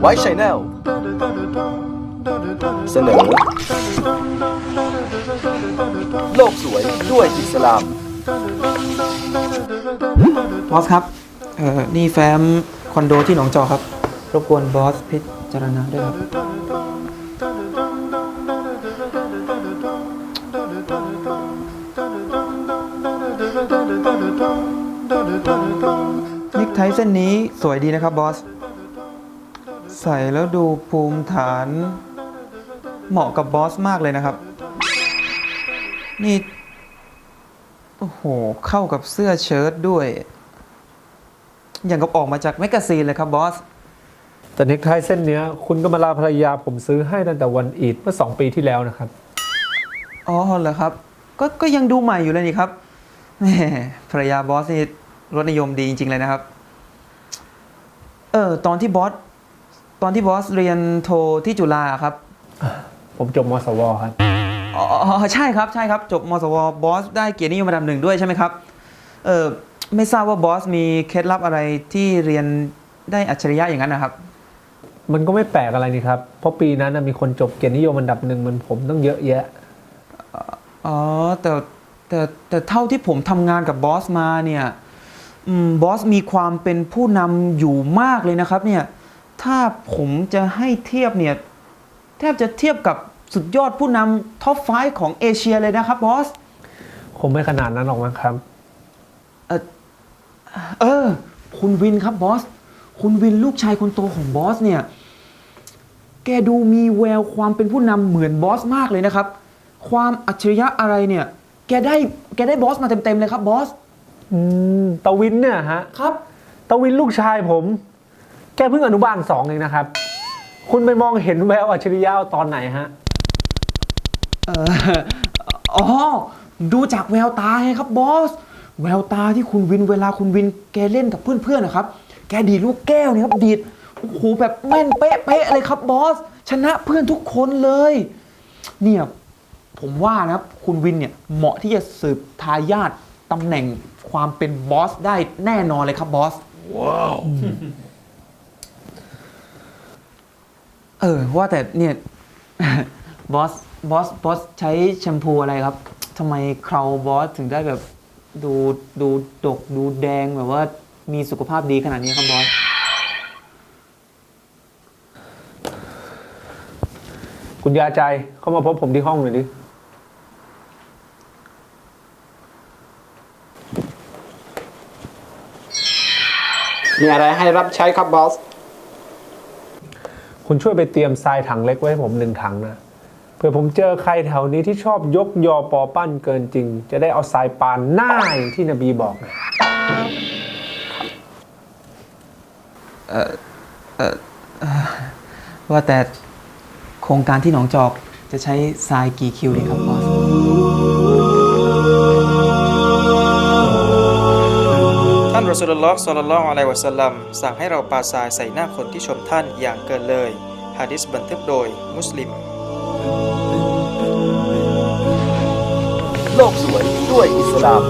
ไว้ชัยแนลเสนอ โลกสวยด้วยอิสลามบอสครับ เอ่อ นี่แฟ้มคอนโดที่หนองจอกครับ รบกวนบอสพิจารณาด้วยครับ นิกไทเส้นนี้สวยดีนะครับบอส ใส่แล้วดูภูมิฐาน เหมาะกับบอสมากเลยนะครับ นี่ โอ้โห เข้ากับเสื้อเชิ้ตด้วย อย่างกับออกมาจากแมกกาซีนเลยครับบอส แต่เน็กไทเส้นเนี้ย คุณก็มาลาภรรยาผมซื้อให้ตั้งแต่วันอีดเมื่อสองปีที่แล้วนะครับ อ๋อเหรอครับ ก็ก็ยังดูใหม่อยู่เลยนี่ครับแหมภรรยาบอสนี่รสนิยมดีจริง ๆ เลยนะครับ เออ ตอนที่บอส ตอนที่บอสเรียนโทที่จุฬาครับ ผมจบมสวครับ อ๋ออ๋อใช่ครับใช่ครับ จบมสวบอสได้เกียรตินิยมอันดับหนึ่งด้วยใช่ไหมครับเออไม่ทราบว่าบอสมีเคล็ดลับอะไรที่เรียนได้อัจฉริยะอย่างนั้นนะครับ มันก็ไม่แปลกอะไรนี่ครับ เพราะปีนั้นนะมีคนจบเกียรตินิยมอันดับหนึ่งเหมือนผมต้องเยอะแยะ อ๋อแต่แต่แต่เท่าที่ผมทำงานกับบอสมาเนี่ยอืมบอสมีความเป็นผู้นำอยู่มากเลยนะครับเนี่ย ถ้าผมจะให้เทียบเนี่ย แทบจะเทียบกับสุดยอดผู้นำท็อปไฟของเอเชียเลยนะครับบอส คงไม่ขนาดนั้นหรอกมั้งครับเออ คุณวินครับบอส คุณวินลูกชายคนโตของบอสเนี่ย แกดูมีแววความเป็นผู้นำเหมือนบอสมากเลยนะครับ ความอัจฉริยะอะไรเนี่ย แกได้แกได้บอสมาเต็มๆเลยครับบอส อืมตะวินเนี่ยฮะ ครับ ตะวินลูกชายผม แกเพิ่งอนุบาลสองเองนะครับ คุณไปมองเห็นแววอัจฉริยะตอนไหนฮะ เอ่ออ๋อ ดูจากแววตาไงครับบอส แววตาที่คุณวินเวลาคุณวินแกเล่นกับเพื่อนๆนะครับ แกดีดลูกแก้วเนี่ยครับดีด โอ้โหแบบแม่นเป๊ะๆเลยครับบอส ชนะเพื่อนทุกคนเลย เนี่ยผมว่านะครับคุณวินเนี่ยเหมาะที่จะสืบทายาทตำแหน่งความเป็นบอสได้แน่นอนเลยครับบอส ว้าว เออ ว่าแต่เนี่ย บอสบอสบอสใช้แชมพูอะไรครับทำไมเคราบอสถึงได้แบบดูดูดกดูแดงแบบว่ามีสุขภาพดีขนาดนี้ครับบอส คุณยาใจเข้ามาพบผมที่ห้องหน่อยดิ มีอะไรให้รับใช้ครับบอส คุณช่วยไปเตรียมทรายถังเล็กไว้ให้ผมหนึ่งถังนะเผื่อผมเจอใครแถวนี้ที่ชอบยกยอปอปั้นเกินจริง จะได้เอาทรายปานหน้าอย่างที่นบีบอกนะว่าแต่โครงการที่หนองจอกจะใช้ทรายกี่คิวดีครับบอส รอสุลลอฮ์ศ็อลลัลลอฮุอะลัยวะสัลลัมสั่งให้เราปาทรายใส่หน้าคนที่ชมท่านอย่างเกินเลยฮะดิษบันทึกโดยมุสลิม โลกสวยด้วยอิสลาม